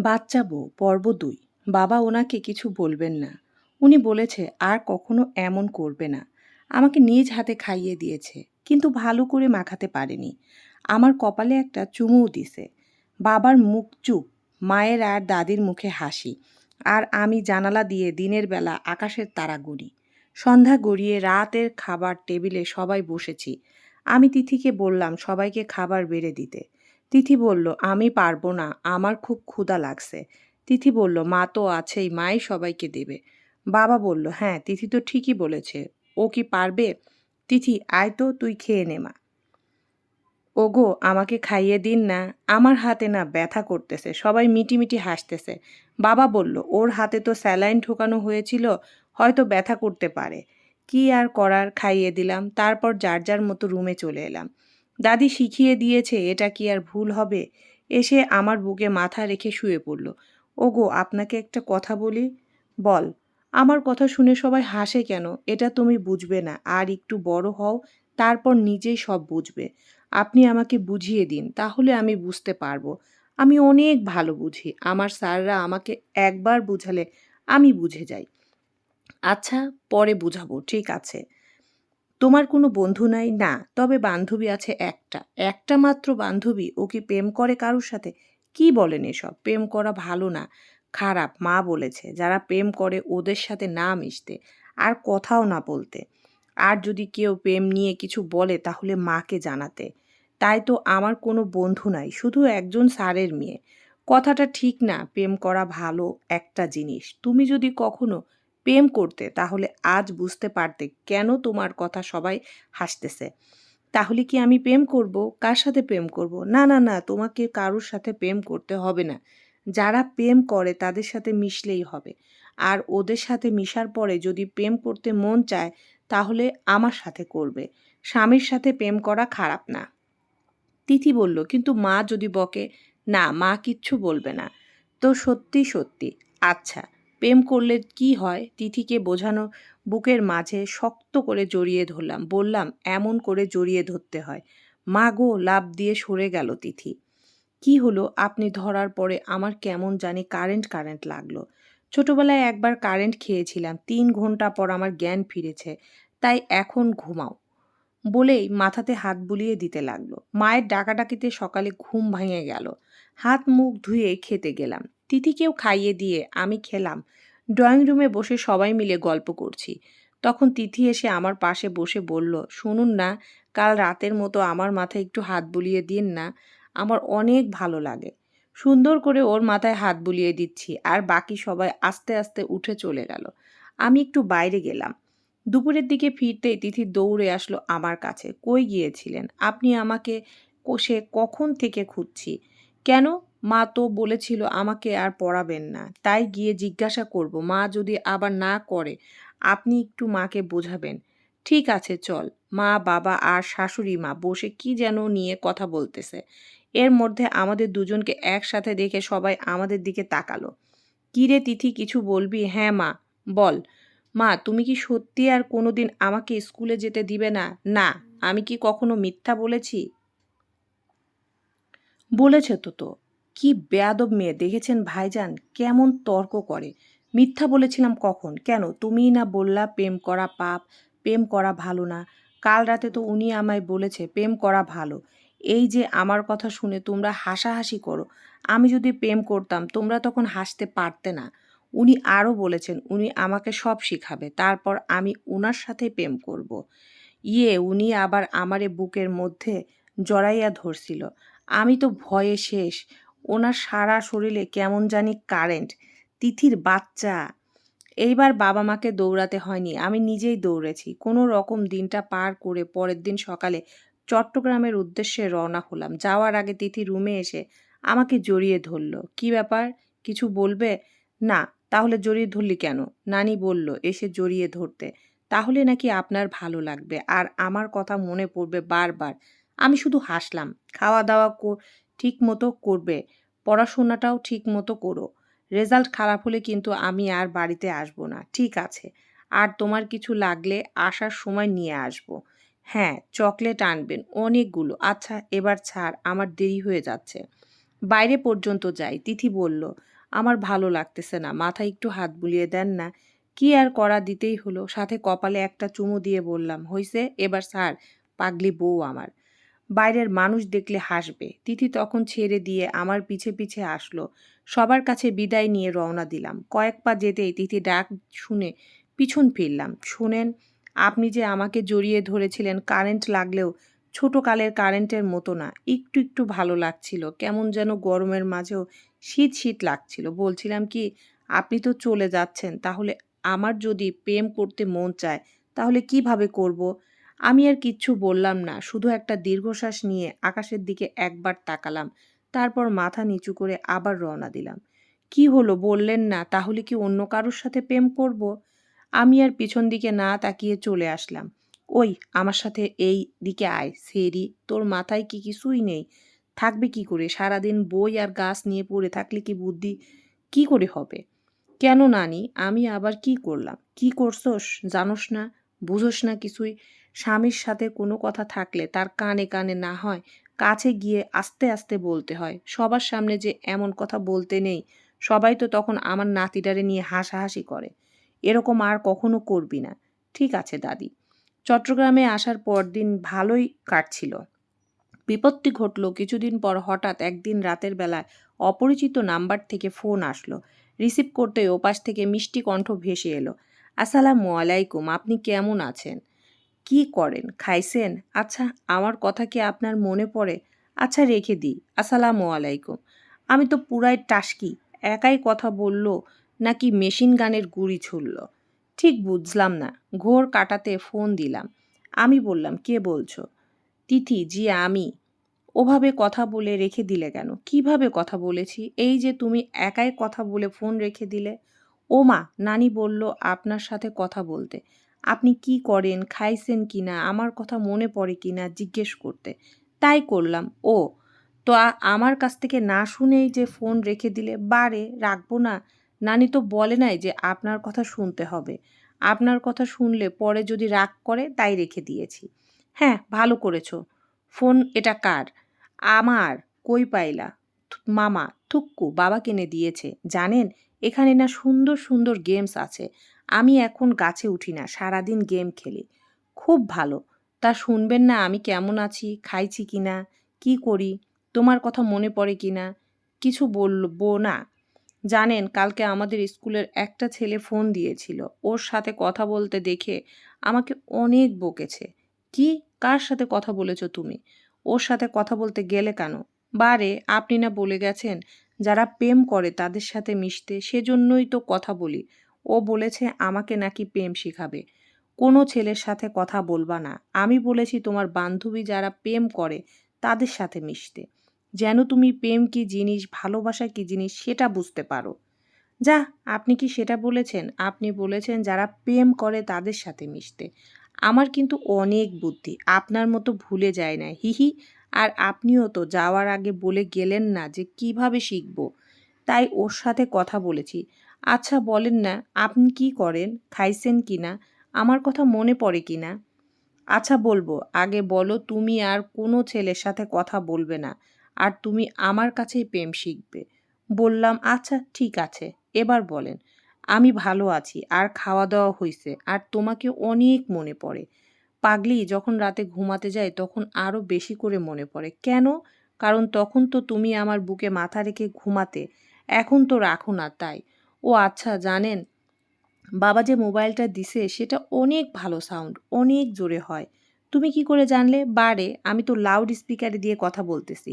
বাচ্চা বউ, পর্ব দুই। বাবা ওনাকে কিছু বলবেন না। উনি বলেছে, আর কখনো এমন করবে না। আমাকে নিজ হাতে খাইয়ে দিয়েছে, কিন্তু ভালো করে মাখাতে পারেনি। আমার কপালে একটা চুমুও দিছে। বাবার মুখ চুপ, মায়ের আর দাদির মুখে হাসি। আর আমি জানালা দিয়ে দিনের বেলা আকাশের তারা গুনি সন্ধ্যা গড়িয়ে রাতের খাবার টেবিলে সবাই বসেছি। আমি তিথিকে বললাম, সবাইকে খাবার বেড়ে দিতে। তিথি বলল, আমি পারব না, আমার খুব ক্ষুধা লাগছে। তিথি বলল, মা তো আছেই, মাই সবাইকে দেবে। বাবা বলল হ্যাঁ তিথি তো ঠিকই বলেছে, ও কি পারবে? তিথি, আয় তো, তুই খেয়ে নে, মা। ওগো, আমাকে খাইয়ে দিন না, আমার হাতে না ব্যথা করতেছে, সবাই মিটি মিটি হাসতেছে। বাবা বলল, ওর হাতে তো স্যালাইন ঢোকানো হয়েছিল, হয়তো ব্যথা করতে পারে। কি আর করার, খাইয়ে দিলাম, তারপর যার যার মতো রুমে চলে এলাম। দাদি শিখিয়ে দিয়েছে, এটা কি আর ভুল হবে? এসে আমার বুকে মাথা রেখে শুয়ে পড়ল। ওগো, আপনাকে একটা কথা বলি? বল, আমার কথা শুনে সবাই হাসে কেন? এটা তুমি বুঝবে না। আর একটু বড় হও, তারপর নিজেই সব বুঝবে। আপনি আমাকে বুঝিয়ে দিন, তাহলে আমি বুঝতে পারব। আমি অনেক ভালো বুঝি। আমার স্যাররা আমাকে একবার বুঝালে আমি বুঝে যাই। আচ্ছা পরে বুঝাবো, ঠিক আছে। তোমার কোনো বন্ধু নাই? না, তবে বান্ধবী আছে একটা। একটা মাত্র বান্ধবী, ও কি প্রেম করে কারোর সাথে? কি বলেন এসব? প্রেম করা ভালো না। খারাপ, মা বলেছে, যারা প্রেম করে ওদের সাথে না মিশতে, আর কথাও না বলতে। আর যদি কেউ প্রেম নিয়ে কিছু বলে, তাহলে মাকে জানাতে। তাই তো আমার কোনো বন্ধু নাই, শুধু একজন স্যারের মেয়ে। কথাটা ঠিক না, প্রেম করা ভালো একটা জিনিস। তুমি যদি কখনো প্রেম করতে, তাহলে আজ বুঝতে পারতে কেন তোমার কথা সবাই হাসতেছে। তাহলে কি আমি প্রেম করব? কার সাথে প্রেম করব? না না না, তোমাকে কারোর সাথে প্রেম করতে হবে না। যারা প্রেম করে, তাদের সাথে মিশলেই হবে। আর ওদের সাথে মিশার পরে যদি প্রেম করতে মন চায়, তাহলে আমার সাথে করবে। স্বামীর সাথে প্রেম করা খারাপ না। তিথি বলল, কিন্তু মা যদি বকে, না, মা কিচ্ছু বলবে না। তো সত্যি সত্যি আচ্ছা প্রেম করলে কি হয়? তিথিকে বোঝানো বুকের মাঝে শক্ত করে জড়িয়ে ধরলাম। বললাম, এমন করে জড়িয়ে ধরতে হয়। মা গো লাভ দিয়ে সরে গেল তিথি। কি হলো? আপনি ধরার পরে আমার কেমন জানি কারেন্ট কারেন্ট লাগল। ছোটবেলায় একবার কারেন্ট খেয়েছিলাম। তিন ঘণ্টা পর আমার জ্ঞান ফিরেছে। তাই এখন ঘুমাও। বলেই মাথাতে হাত বুলিয়ে দিতে লাগল। মায়ের ডাকাডাকিতে সকালে ঘুম ভেঙে গেল। হাত মুখ ধুয়ে খেতে গেলাম। তিথিকেও খাইয়ে দিয়ে আমি খেলাম। ড্রয়িং রুমে বসে সবাই মিলে গল্প করছি। তখন তিথি এসে আমার পাশে বসে বলল, শুনুন না, কাল রাতের মতো আমার মাথায় একটু হাত বুলিয়ে দিন না, আমার অনেক ভালো লাগে। সুন্দর করে ওর মাথায় হাত বুলিয়ে দিচ্ছি। আর বাকি সবাই আস্তে আস্তে উঠে চলে গেল। আমি একটু বাইরে গেলাম। দুপুরের দিকে ফিরতেই তিথি দৌড়ে আসলো আমার কাছে। কই গিয়েছিলেন? আপনি আমাকে কোষে কখন থেকে খুঁজছি? কেন? মা তো বলেছিল আমাকে আর পড়াবেন না। তাই গিয়ে জিজ্ঞাসা করব, মা যদি আবার না করে, আপনি একটু মাকে বোঝাবেন। ঠিক আছে, চল। মা, বাবা আর শাশুড়ি মা বসে কি যেন নিয়ে কথা বলতেছে। এর মধ্যে আমাদের দুজনকে একসাথে দেখে সবাই আমাদের দিকে তাকালো। কিরে তিথি, কিছু বলবি? হ্যাঁ মা। বল। মা, তুমি কি সত্যি আর কোনোদিন আমাকে স্কুলে যেতে দিবে না? না। আমি কি কখনো মিথ্যা বলেছি? বলেছে তো তো কি বেয়াদব মেয়ে, দেখেছেন ভাইজান? কেমন তর্ক করে। মিথ্যা বলেছিলাম কখন? কেন? তুমিই না বললা প্রেম করা পাপ, প্রেম করা ভালো না। কাল রাতে তো উনি আমায় বলেছে, প্রেম করা ভালো। এই যে আমার কথা শুনে তোমরা হাসাহাসি করো। আমি যদি প্রেম করতাম, তোমরা তখন হাসতে পারতে না। উনি আরও বলেছেন, উনি আমাকে সব শিখাবে। তারপর আমি উনার সাথে প্রেম করব। ইয়ে উনি আবার আমারে বুকের মধ্যে জড়াইয়া ধরছিল। আমি তো ভয়ে শেষ। ওনার সারা শরীরে কেমন জানি কারেন্ট। তিথির বাচ্চা। এইবার বাবা মাকে দৌড়াতে হয়নি, আমি নিজেই দৌড়েছি। কোনো রকম দিনটা পার করে পরের দিন সকালে চট্টগ্রামের উদ্দেশ্যে রওনা হলাম। যাওয়ার আগে তিথি রুমে এসে আমাকে জড়িয়ে ধরল। কি ব্যাপার? কিছু বলবে? না, তাহলে জড়িয়ে ধরলি কেন? নানি বলল, এসে জড়িয়ে ধরতে। তাহলে নাকি আপনার ভালো লাগবে। আর আমার কথা মনে পড়বে বারবার। আমি শুধু হাসলাম খাওয়া দাওয়া ঠিক মতো করবে, পড়াশোনাটাও ঠিক মতো করো। রেজাল্ট খারাপ হলে কিন্তু আমি আর বাড়িতে আসব না, ঠিক আছে, আর তোমার কিছু লাগলে আসার সময় নিয়ে আসব। হ্যাঁ চকলেট আনবেন, অনেকগুলো আচ্ছা এবার ছাড়, আমার দেরি হয়ে যাচ্ছে। বাইরে পর্যন্ত যাই, তিথি বলল, আমার ভালো লাগতেছে না, মাথায় একটু হাত বুলিয়ে দেন না। কি আর করা দিতেই হলো? সাথে কপালে একটা চুমু দিয়ে বললাম, হইছে, এবার স্যার পাগলি বউ আমার। বাইরের মানুষ দেখলে হাসবে। তিথি তখন ছেড়ে দিয়ে আমার পিছে পিছে আসলো। সবার কাছে বিদায় নিয়ে রওনা দিলাম। কয়েক পা যেতেই তিথি ডাক শুনে পিছন ফিরলাম। শোনেন, আপনি যে আমাকে জড়িয়ে ধরেছিলেন কারেন্ট লাগলেও ছোটকালের কারেন্টের মতো না। একটু একটু ভালো লাগছিল। কেমন যেন গরমের মাঝেও শীত শীত লাগছিল। বলছিলাম কি, আপনি তো চলে যাচ্ছেন, তাহলে আমার যদি প্রেম করতে মন চায়, তাহলে কীভাবে করব? আমি আর কিচ্ছু বললাম না, শুধু একটা দীর্ঘশ্বাস নিয়ে আকাশের দিকে একবার তাকালাম, তারপর মাথা নিচু করে আবার রওনা দিলাম। কি হলো বললেন না, তাহলে কি অন্য কারোর সাথে প্রেম করব? আমি আর পিছন দিকে না তাকিয়ে চলে আসলাম। ওই, আমার সাথে এই দিকে আয়, সেরি, তোর মাথায় কি কিছুই নেই? থাকবে কি করে? সারাদিন বই আর গাছ নিয়ে পড়ে থাকলে কি বুদ্ধি? কি করে হবে? কেন নানি, আমি আবার কি করলাম? কি করছস? জানোস না? বুঝোস না কিছুই। স্বামীর সাথে কোনো কথা থাকলে তার কানে কানে না হয়, কাছে গিয়ে আস্তে আস্তে বলতে হয়। সবার সামনে যে এমন কথা বলতে নেই, সবাই তো তখন আমার নাতিটারে নিয়ে হাসাহাসি করে। এরকম আর কখনো করবি না। ঠিক আছে দাদি। চট্টগ্রামে আসার পর দিন ভালোই কাটছিল। বিপত্তি ঘটল কিছুদিন পর হঠাৎ একদিন রাতের বেলায় অপরিচিত নাম্বার থেকে ফোন আসলো। রিসিভ করতে ওপাশ থেকে মিষ্টি কণ্ঠ ভেসে এলো। আসসালামু আলাইকুম, আপনি কেমন আছেন? কি করেন? খাইছেন? আচ্ছা আমার কথা কি আপনার মনে পড়ে? আচ্ছা রেখে দিই। আসসালামু আলাইকুম। আমি তো পুরাই টাসকি। একাই কথা বলল, নাকি মেশিন গানের গুড়ি ছুড়ল? ঠিক বুঝলাম না। ঘোর কাটাতে ফোন দিলাম। আমি বললাম, কে বলছো? তিথি, জি, আমি। ওভাবে কথা বলে রেখে দিলে কেন? কীভাবে কথা বলেছি? এই যে তুমি একাই কথা বলে ফোন রেখে দিলে? ও মা নানি বলল আপনার সাথে কথা বলতে। আপনি কি করেন, খাইছেন কি না, আমার কথা মনে পড়ে কি না জিজ্ঞেস করতে। তাই করলাম। ও, তো আমার কাছ থেকে না শুনেই যে ফোন রেখে দিলে, বারে, রাখব না। নানি তো বলে নাই যে আপনার কথা শুনতে হবে। আপনার কথা শুনলে পরে যদি রাগ করে, তাই রেখে দিয়েছি। হ্যাঁ ভালো করেছ। ফোন এটা কার? আমার, কই পাইলা? মামা, থুক্কু বাবা কিনে দিয়েছে। জানেন এখানে না সুন্দর সুন্দর গেমস আছে। আমি এখন গাছে উঠি না, সারাদিন গেম খেলি। খুব ভালো। তা শুনবেন না আমি কেমন আছি, খাইছি কি না, কী করি, তোমার কথা মনে পড়ে কি না? কিছু বলব না। জানেন, কালকে আমাদের স্কুলের একটা ছেলে ফোন দিয়েছিল। ওর সাথে কথা বলতে দেখে আমাকে অনেক বকেছে। কি? কার সাথে কথা বলেছ তুমি? ওর সাথে কথা বলতে গেলে কেন? বারে, আপনি না বলে গেছেন যারা প্রেম করে তাদের সাথে মিশতে সেজন্যই তো কথা বলি। ও বলেছে আমাকে নাকি প্রেম শিখাবে। কোনো ছেলের সাথে কথা বলবা না। আমি বলেছি তোমার বান্ধবী যারা প্রেম করে তাদের সাথে মিশতে। যেন তুমি প্রেম কি জিনিস, ভালোবাসা কি জিনিস সেটা বুঝতে পারো। যা, আপনি কি সেটা বলেছেন? আপনি বলেছেন যারা প্রেম করে তাদের সাথে মিশতে। আমার কিন্তু অনেক বুদ্ধি। আপনার মতো ভুলে যায় না। হিহি আর আপনিও তো যাওয়ার আগে বলে গেলেন না যে কীভাবে শিখব। তাই ওর সাথে কথা বলেছি। আচ্ছা বলেন না, আপনি কি করেন? খাইছেন কি না? আমার কথা মনে পড়ে কি না? আচ্ছা বলব, আগে বলো তুমি আর কোনো ছেলের সাথে কথা বলবে না, আর তুমি আমার কাছেই প্রেম শিখবে। বললাম আচ্ছা ঠিক আছে, এবার বলেন। আমি ভালো আছি, আর খাওয়া দাওয়া হয়েছে আর তোমাকে অনেক মনে পড়ে। পাগলি যখন রাতে ঘুমাতে যায় তখন আরও বেশি করে মনে পড়ে। কেন? কারণ তখন তো তুমি আমার বুকে মাথা রেখে ঘুমাতে। এখন তো রাখো না তাই। ও আচ্ছা জানেন, বাবা যে মোবাইলটা দিছে সেটা অনেক ভালো সাউন্ড, অনেক জোরে হয়। তুমি কি করে জানলে? বারে, আমি তো লাউড স্পিকারে দিয়ে কথা বলতেছি।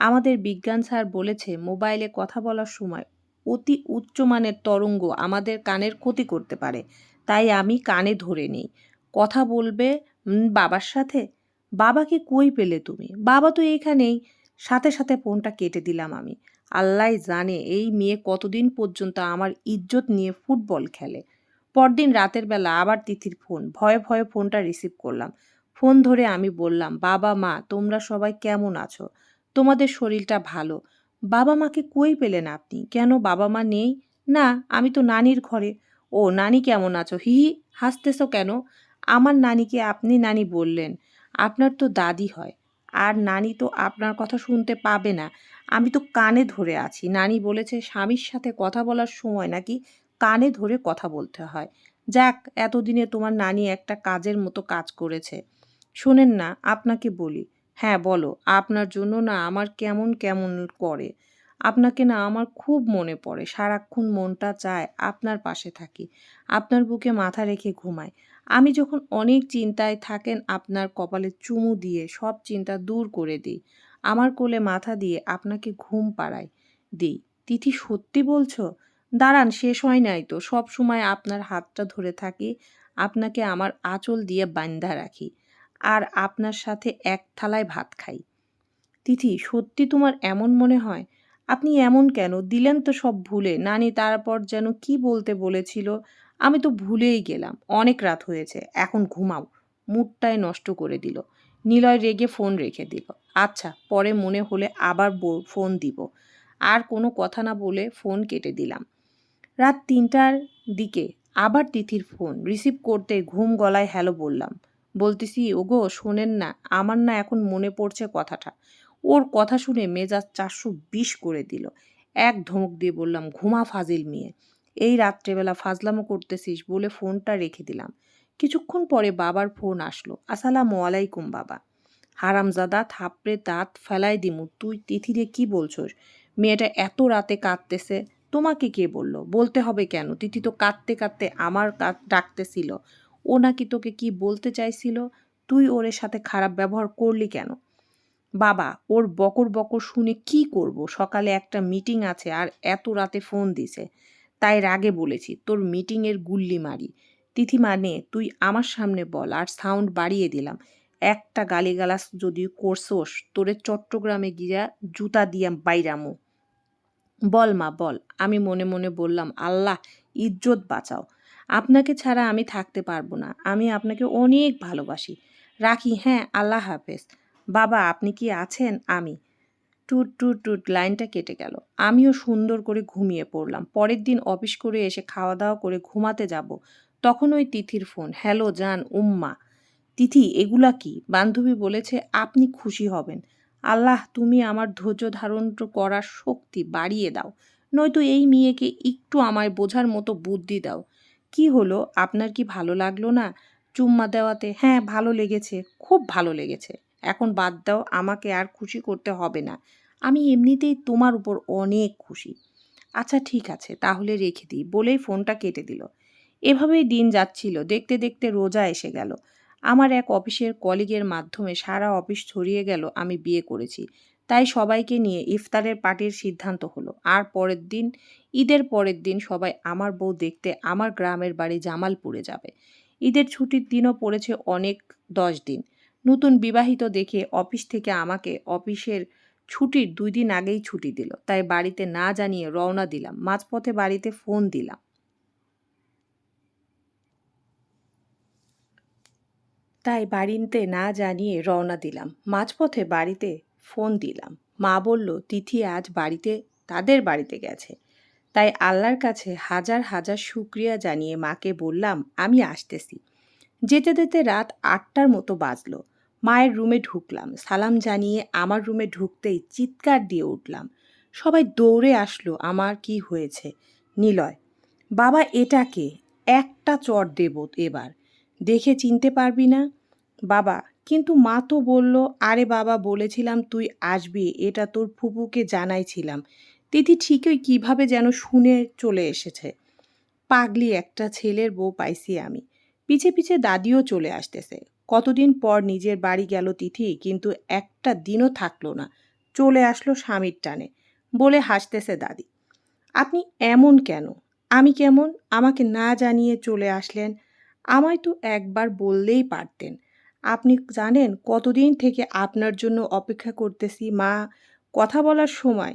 আমাদের বিজ্ঞান স্যার বলেছে, মোবাইলে কথা বলার সময় অতি উচ্চমানের তরঙ্গ আমাদের কানের ক্ষতি করতে পারে। তাই আমি কানে ধরে নিই। কথা বলবে বাবার সাথে? বাবাকে কই পেলে তুমি? বাবা তো এইখানেই সাথে সাথে ফোনটা কেটে দিলাম আমি। আল্লাহ জানে, এই মেয়ে কতদিন পর্যন্ত আমার ইজ্জত নিয়ে ফুটবল খেলে। পরদিন রাতের বেলা আবার তিথির ফোন। ভয়ে ভয়ে ফোনটা রিসিভ করলাম। ফোন ধরে আমি বললাম, বাবা মা, তোমরা সবাই কেমন আছো? তোমাদের শরীরটা ভালো। বাবা মাকে কই পেলেন আপনি? কেন বাবা মা নেই? না, আমি তো নানির ঘরে। ও, নানি কেমন আছো? হি, হাসতেছো কেন? আমার নানিকে আপনি নানি বললেন, আপনার তো দাদি হয়। আর নানি তো আপনার কথা শুনতে পাবে না। আমি তো কানে ধরে আছি। নানি বলেছে স্বামীর সাথে কথা বলার সময় নাকি কানে ধরে কথা বলতে হয়। যাক, এতদিনে তোমার নানি একটা কাজের মতো কাজ করেছে। শোনেন না, আপনাকে বলি। হ্যাঁ বলো, আপনার জন্য না আমার কেমন কেমন করে। আপনাকে না আমার খুব মনে পড়ে। সারাক্ষণ মনটা চায় আপনার পাশে থাকি। আপনার বুকে মাথা রেখে ঘুমাই। আমি যখন অনেক চিন্তায় থাকেন, আপনার কপালে চুমু দিয়ে সব চিন্তা দূর করে দিই। আমার কোলে মাথা দিয়ে আপনাকে ঘুম পাড়াই দিই। তিথি, সত্যি বলছো? দাঁড়ান, শেষ হয় নাই তো। সব সময় আপনার হাতটা ধরে থাকি, আপনাকে আমার আঁচল দিয়ে বান্ধা রাখি আর আপনার সাথে এক থালায় ভাত খাই। তিথি, সত্যি তোমার এমন মনে হয়? আপনি এমন কেন? দিলেন তো সব ভুলে। নানি তারপর যেন কি বলতে বলেছিল, আমি তো ভুলেই গেলাম। অনেক রাত হয়েছে, এখন ঘুমাও। মুডটাই নষ্ট করে দিল। নিলয় রেগে ফোন রেখে দিল। আচ্ছা পরে মনে হলে আবার ফোন দিব। আর কোনো কথা না বলে ফোন কেটে দিলাম। রাত তিনটার দিকে আবার তিথির ফোন। রিসিভ করতে ঘুম গলায় হ্যালো বললাম। বলতেছি, ওগো, শোনেন না। আমার না এখন মনে পড়ছে কথাটা। ওর কথা শুনে মেজাজ চারশো বিশ করে দিল। এক ধমক দিয়ে বললাম, ঘুমা ফাজিল মেয়ে। এই রাত্রেবেলা ফাজলামো করতেছিস বলে ফোনটা রেখে দিলাম। কিছুক্ষণ পরে বাবার ফোন আসলো, আসসালামু আলাইকুম বাবা। হারামজাদা, থাপড়ে দাঁত ফেলাই দিমু, তুই তিথিরে কি বলছস? মেয়েটা এত রাতে কাঁদতেছে, তোমাকে কে বলল? বলতে হবে কেন? তিথি তো কাঁদতে কাঁদতে আমার ডাকতেছিল। ও নাকি তোকে কি বলতে চাইছিল? তুই ওর সাথে খারাপ ব্যবহার করলি কেন? বাবা, ওর বকর বকর শুনে কি করব? সকালে একটা মিটিং আছে আর এত রাতে ফোন দিছে। তাই রাগে বলেছি, তোর মিটিংয়ের গুল্লি মারি। তিথি মানে তুই আমার সামনে বল আর সাউন্ড বাড়িয়ে দিলাম। একটা গালিগালাস যদি করছোস, তোরে চট্টগ্রামে গিয়া জুতা দিয়া বাইরামু। বল মা, বল। আমি মনে মনে বললাম, আল্লাহ, ইজ্জত বাঁচাও। আপনাকে ছাড়া আমি থাকতে পারব না। আমি আপনাকে অনেক ভালোবাসি। রাখি হ্যাঁ আল্লাহ হাফেজ। বাবা, আপনি কি আছেন? আমি। টুট টুট টুট, লাইনটা কেটে গেল। আমিও সুন্দর করে ঘুমিয়ে পড়লাম। পরের দিন অফিস করে এসে খাওয়া দাওয়া করে ঘুমাতে যাব। তখন ওই তিথির ফোন। হ্যালো, জান, উম্মা। তিথি, এগুলা কি? বান্ধবী বলেছে, আপনি খুশি হবেন। আল্লাহ, তুমি আমার ধৈর্য ধারণ করার শক্তি বাড়িয়ে দাও। নয়তো এই মেয়েকে একটু আমায় বোঝার মতো বুদ্ধি দাও। কি হলো? আপনার কি ভালো লাগল না? চুম্মা দেওয়াতে হ্যাঁ ভালো লেগেছে। খুব ভালো লেগেছে। এখন বাদ দাও, আমাকে আর খুশি করতে হবে না। আমি এমনিতেই তোমার উপর অনেক খুশি। আচ্ছা ঠিক আছে, তাহলে রেখে দিই, বলেই ফোনটা কেটে দিল। এভাবেই দিন যাচ্ছিল, দেখতে দেখতে রোজা এসে গেল। আমার এক অফিসের কলিগের মাধ্যমে সারা অফিস ছড়িয়ে গেল, আমি বিয়ে করেছি। তাই সবাইকে নিয়ে ইফতারের পার্টির সিদ্ধান্ত হলো। আর পরের দিন, ঈদের পরের দিন সবাই আমার বউ দেখতে আমার গ্রামের বাড়ি জামালপুরে যাবে। ঈদের ছুটির দিনও পড়েছে অনেক দশ দিন। নতুন বিবাহিত দেখে অফিস থেকে আমাকে অফিসের ছুটির দুই দিন আগেই ছুটি দিল। তাই বাড়িতে না জানিয়ে রওনা দিলাম। মাঝপথে বাড়িতে ফোন দিলাম। তাই বাড়িতে না জানিয়ে রওনা দিলাম। মাঝপথে বাড়িতে ফোন দিলাম। মা বলল, তিথি আজ বাড়িতে, তাদের বাড়িতে গেছে। তাই আল্লাহর কাছে হাজার হাজার শুক্রিয়া জানিয়ে মাকে বললাম, আমি আসতেছি। যেতে যেতে রাত আটটার মতো বাজলো। মায়ের রুমে ঢুকলাম। সালাম জানিয়ে আমার রুমে ঢুকতেই চিৎকার দিয়ে উঠলাম। সবাই দৌড়ে আসলো, আমার কি হয়েছে? নিলয়, বাবা এটাকে একটা চট দেব এবার। দেখে চিনতে পারবি না? বাবা, কিন্তু মা তো বলল, আরে বাবা, বলেছিলাম তুই আসবি, এটা তোর ফুপুকে জানাইছিলাম। তিথি ঠিকই কীভাবে যেন শুনে চলে এসেছে। পাগলি একটা ছেলের বউ পাইছি আমি। পিছে পিছে দাদিও চলে আসতেছে। কতদিন পর নিজের বাড়ি গেল তিথি, কিন্তু একটা দিনও থাকল না। চলে আসলো স্বামীর টানে। বলে হাসতেছে দাদি, আপনি এমন কেন? আমি কেমন? আমাকে না জানিয়ে চলে আসলেন? আমায় তো একবার বললেই পারতেন। আপনি জানেন কতদিন থেকে আপনার জন্য অপেক্ষা করতেছি, মা? কথা বলার সময়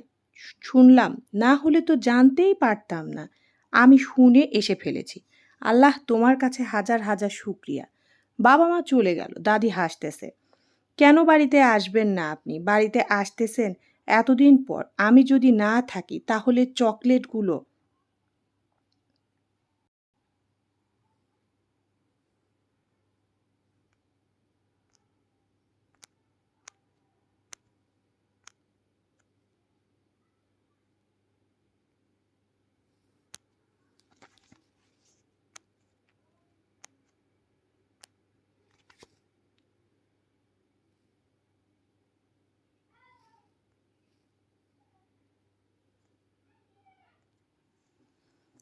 শুনলাম, না হলে তো জানতেই পারতাম না। আমি শুনে এসে ফেলেছি। আল্লাহ তোমার কাছে হাজার হাজার শুক্রিয়া। বাবা মা চলে গেল, দাদি হাসতেছে। কেন বাড়িতে আসবেন না আপনি? বাড়িতে আসতেছেন এতদিন পর। আমি যদি না থাকি তাহলে চকলেটগুলো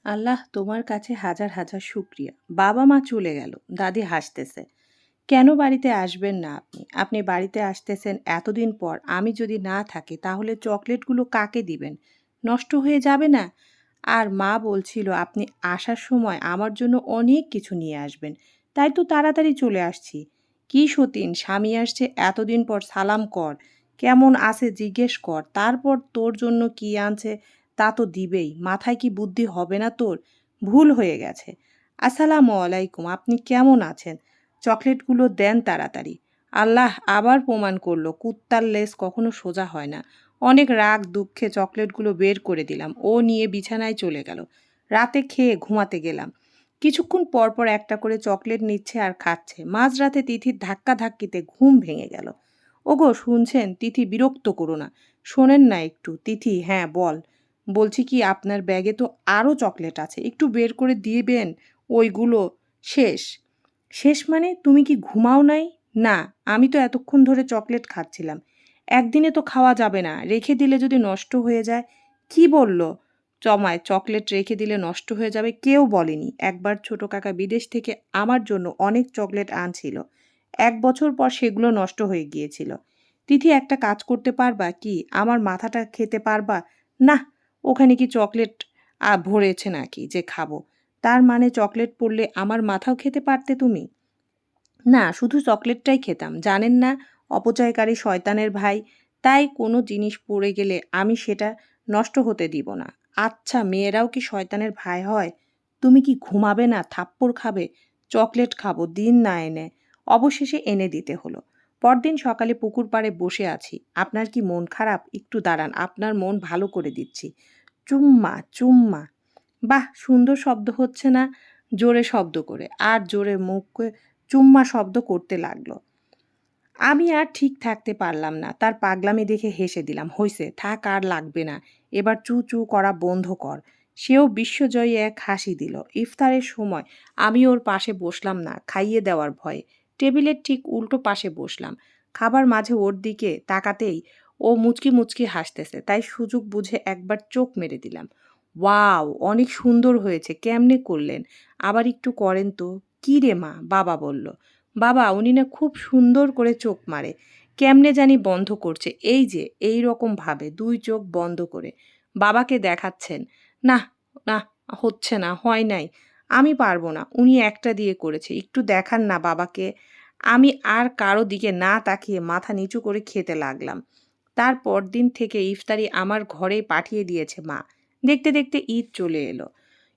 আল্লাহ তোমার কাছে হাজার হাজার শুক্রিয়া। বাবা মা চলে গেল, দাদি হাসতেছে। কেন বাড়িতে আসবেন না আপনি? আপনি বাড়িতে আসতেছেন এতদিন পর, আমি যদি না থাকি তাহলে চকলেটগুলো কাকে দিবেন? নষ্ট হয়ে যাবে না? আর মা বলছিল, আপনি আসার সময় আমার জন্য অনেক কিছু নিয়ে আসবেন। তাই তো তাড়াতাড়ি চলে আসছি। কি সতীন, স্বামী আসছে, এতদিন পর সালাম কর। কেমন আছে জিজ্ঞেস কর। তারপর তোর জন্য কি আনছে তা তো দিবেই, মাথায় কি বুদ্ধি হবে না তোর? ভুল হয়ে গেছে। আসসালামু আলাইকুম, আপনি কেমন আছেন? চকলেটগুলো দেন তাড়াতাড়ি। আল্লাহ আবার প্রমাণ করল, কুত্তার লেস কখনো সোজা হয় না। অনেক রাগ দুঃখে চকলেটগুলো বের করে দিলাম, ও নিয়ে বিছানায় চলে গেল। রাতে খেয়ে ঘুমাতে গেলাম। কিছুক্ষণ পর পর একটা করে চকলেট নিচ্ছে আর খাচ্ছে। মাঝরাতে তিথির ধাক্কা ধাক্কিতে ঘুম ভেঙে গেল। ওগো, শুনছেন? তিথি বিরক্ত করো না। শোনেন না একটু। তিথি হ্যাঁ বল। বলছি কি, আপনার ব্যাগে তো আরও চকলেট আছে, একটু বের করে দিবেন, ওইগুলো, শেষ। শেষ মানে তুমি কি ঘুমাও নাই? না, আমি তো এতক্ষণ ধরে চকলেট খাচ্ছিলাম। একদিনে তো খাওয়া যাবে না, রেখে দিলে যদি নষ্ট হয়ে যায়, কি বলল? জমায় চকলেট রেখে দিলে নষ্ট হয়ে যাবে কেউ বলেনি। একবার ছোট কাকা বিদেশ থেকে আমার জন্য অনেক চকলেট আনছিল। এক বছর পর সেগুলো নষ্ট হয়ে গিয়েছিল। তিথি একটা কাজ করতে পারবা কি? আমার মাথাটা খেতে পারবা? না ওখানে কি চকলেট ভরেছে নাকি যে খাব? তার মানে চকলেট পড়লে আমার মাথাও খেতে পারতে তুমি? না, শুধু চকলেটটাই খেতাম। জানেন না, অপচয়কারী শয়তানের ভাই, তাই কোনো জিনিস পড়ে গেলে আমি সেটা নষ্ট হতে দিব না। আচ্ছা মেয়েরাও কি শয়তানের ভাই হয়? তুমি কি ঘুমাবে না, থাপ্পড় খাবে? চকলেট খাব, দিন না এনে। অবশেষে এনে দিতে হলো। পরদিন সকালে পুকুর পাড়ে বসে আছি। আপনার কি মন খারাপ? একটু দাঁড়ান, আপনার মন ভালো করে দিচ্ছি। চুম্মা চুম্মা। বাহ, সুন্দর শব্দ হচ্ছে না? জোরে শব্দ করে, আর জোরে মুখে চুম্মা শব্দ করতে লাগল। আমি আর ঠিক থাকতে পারলাম না, তার পাগলামি দেখে হেসে দিলাম, হইছে, থাক আর লাগবে না, এবার চু চু করা বন্ধ কর। সেও বিশ্বজয়ী এক হাসি দিল, ইফতারের সময়, আমি ওর পাশে বসলাম না, খাইয়ে দেওয়ার ভয়ে। টেবিলের ঠিক উল্টো পাশে বসলাম। খাবার মাঝে ওর দিকে তাকাতেই ও মুচকি মুচকি হাসতেছে, তাই সুযোগ বুঝে একবার চোখ মেরে দিলাম। ওয়াও, অনেক সুন্দর হয়েছে, কেমনে করলেন? আবার একটু করেন তো। কী রে মা? বাবা বলল। বাবা, উনি না খুব সুন্দর করে চোখ মারে, কেমনে জানি বন্ধ করছে। এই যে, এই রকম ভাবে, দুই চোখ বন্ধ করে। বাবাকে দেখাচ্ছেন। না না হচ্ছে না, হয় নাই। আমি পারব না। উনি একটা দিয়ে করেছে। একটু দেখান না বাবাকে। আমি আর কারও দিকে না তাকিয়ে মাথা নিচু করে খেতে লাগলাম। তারপর দিন থেকে ইফতারি আমার ঘরে পাঠিয়ে দিয়েছে মা। দেখতে দেখতে ঈদ চলে এলো।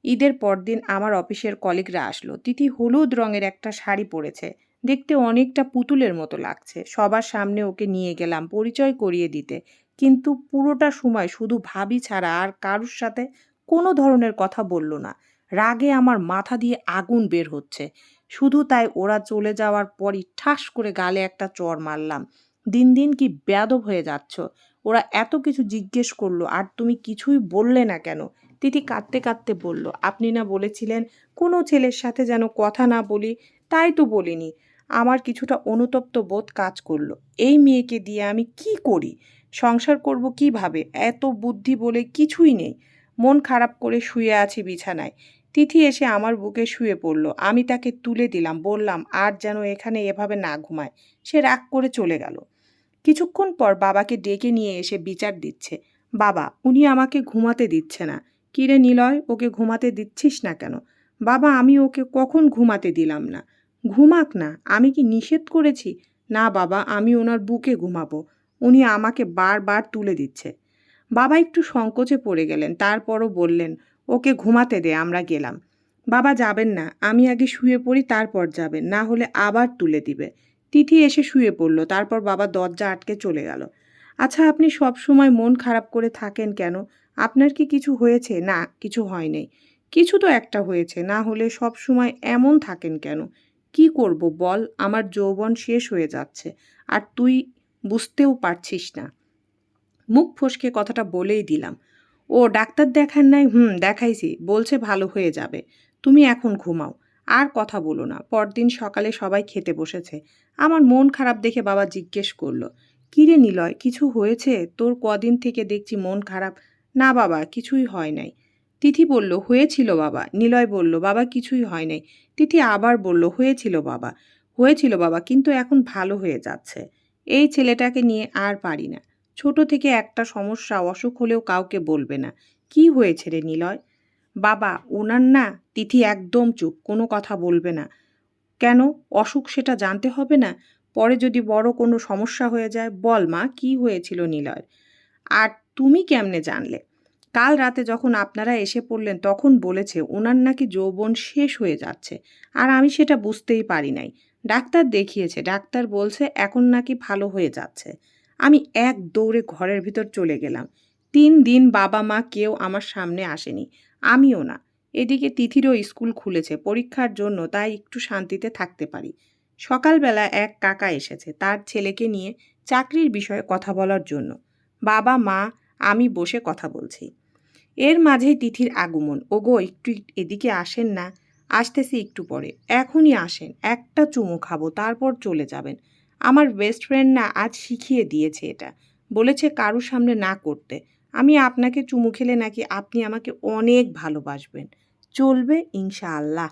ঈদের পরদিন আমার অফিসের কলিগরা আসলো। তিথি হলুদ রঙের একটা শাড়ি পরেছে। দেখতে অনেকটা পুতুলের মতো লাগছে। সবার সামনে ওকে নিয়ে গেলাম পরিচয় করিয়ে দিতে। কিন্তু পুরোটা সময় শুধু ভাবি ছাড়া আর কারুর সাথে কোনো ধরনের কথা বলল না। রাগে আমার মাথা দিয়ে আগুন বের হচ্ছে। শুধু তাই ওরা চলে যাওয়ার পরই ঠাস করে গালে একটা চর মারলাম। দিন দিন কি বেয়াদব হয়ে যাচ্ছ? ওরা এত কিছু জিজ্ঞেস করল, আর তুমি কিছুই বললে না কেন? তিথি কাঁদতে কাঁদতে বলল, আপনি না বলেছিলেন কোনো ছেলের সাথে যেন কথা না বলি, তাই তো বলিনি। আমার কিছুটা অনুতপ্ত বোধ কাজ করল, এই মেয়েকে দিয়ে আমি কি করি? সংসার করব কীভাবে? এত বুদ্ধি বলে কিছুই নেই। মন খারাপ করে শুয়ে আছি বিছানায়। তিথি এসে আমার বুকে শুয়ে পড়ল। আমি তাকে তুলে দিলাম, বললাম, আর যেন এখানে এভাবে না ঘুমায়। সে রাগ করে চলে গেল। কিছুক্ষণ পর বাবাকে ডেকে নিয়ে এসে বিচার দিচ্ছে। বাবা, উনি আমাকে ঘুমাতে দিচ্ছে না। কিরে নিলয়, ওকে ঘুমাতে দিচ্ছিস না কেন? বাবা, আমি ওকে কখন ঘুমাতে দিলাম না? ঘুমাক না, আমি কি নিষেধ করেছি? না বাবা, আমি ওনার বুকে ঘুমাবো। উনি আমাকে বারবার তুলে দিচ্ছে। বাবা একটু সংকোচে পড়ে গেলেন, তারপরও বললেন, ওকে ঘুমাতে দে, আমরা গেলাম। বাবা যাবেন না, আমি আগে শুয়ে পড়ি, তারপর যাবেন, না হলে আবার তুলে দিবে। তিথি এসে শুয়ে পড়ল, তারপর বাবা দরজা আটকে চলে গেল। আচ্ছা আপনি সব সময় মন খারাপ করে থাকেন কেন? আপনার কি কিছু হয়েছে? না, কিছু হয়নি। কিছু তো একটা হয়েছে, না হলে সব সময় এমন থাকেন কেন? কি করব বল? আমার যৌবন শেষ হয়ে যাচ্ছে, আর তুই বুঝতেও পারছিস না। মুখ ফসকে কথাটা বলেই দিলাম। ও ডাক্তার দেখার নাই হুম, দেখাইছি, বলছে ভালো হয়ে যাবে। তুমি এখন ঘুমাও। আর কথা বলো না। পরদিন সকালে সবাই খেতে বসেছে। আমার মন খারাপ দেখে বাবা জিজ্ঞেস করল, কিরে নিলয়, কিছু হয়েছে? তোর কদিন থেকে দেখছি মন খারাপ। না বাবা, কিছুই হয় নাই। তিথি বলল, হয়েছিল বাবা। নিলয় বলল, বাবা, কিছুই হয় নাই। তিথি আবার বলল, হয়েছিল বাবা। হয়েছিল বাবা, কিন্তু এখন ভালো হয়ে যাচ্ছে। এই ছেলেটাকে নিয়ে আর পারি না। ছোট থেকে একটা সমস্যা, অসুখ হলেও কাউকে বলবে না। কি হয়েছে রে নিলয়? বাবা ওনার না তিথি একদম চুপ, কোনো কথা বলবে না। কেন? অসুখ সেটা জানতে হবে না? পরে যদি বড় কোনো সমস্যা হয়ে যায়, বল মা, কি হয়েছিল নিলয়? আর তুমি কেমনে জানলে? কাল রাতে যখন আপনারা এসে পড়লেন, তখন বলেছে ওনার নাকি যৌবন শেষ হয়ে যাচ্ছে। আর আমি সেটা বুঝতেই পারি নাই। ডাক্তার দেখিয়েছে, ডাক্তার বলছে, এখন নাকি ভালো হয়ে যাচ্ছে। আমি এক দৌড়ে ঘরের ভিতর চলে গেলাম। তিন দিন বাবা মা কেউ আমার সামনে আসেনি। আমিও না। এদিকে তিথিরও স্কুল খুলেছে, পরীক্ষার জন্য তাই একটু শান্তিতে থাকতে পারি। সকালবেলা এক কাকা এসেছে তার ছেলেকে নিয়ে চাকরির বিষয়ে কথা বলার জন্য। বাবা, মা, আমি বসে কথা বলছি। এর মাঝেই তিথির আগমন। ওগো, একটু এদিকে আসেন না। আসতেছি একটু পরে। এখনই আসেন। একটা চুমু খাব, তারপর চলে যাবেন। আমার বেস্ট ফ্রেন্ড না আজ শিখিয়ে দিয়েছে এটা। বলেছে কারোর সামনে না করতে। আমি আপনাকে চুমু খেলে নাকি আপনি আমাকে অনেক ভালোবাসবেন। চলবে ইনশাআল্লাহ।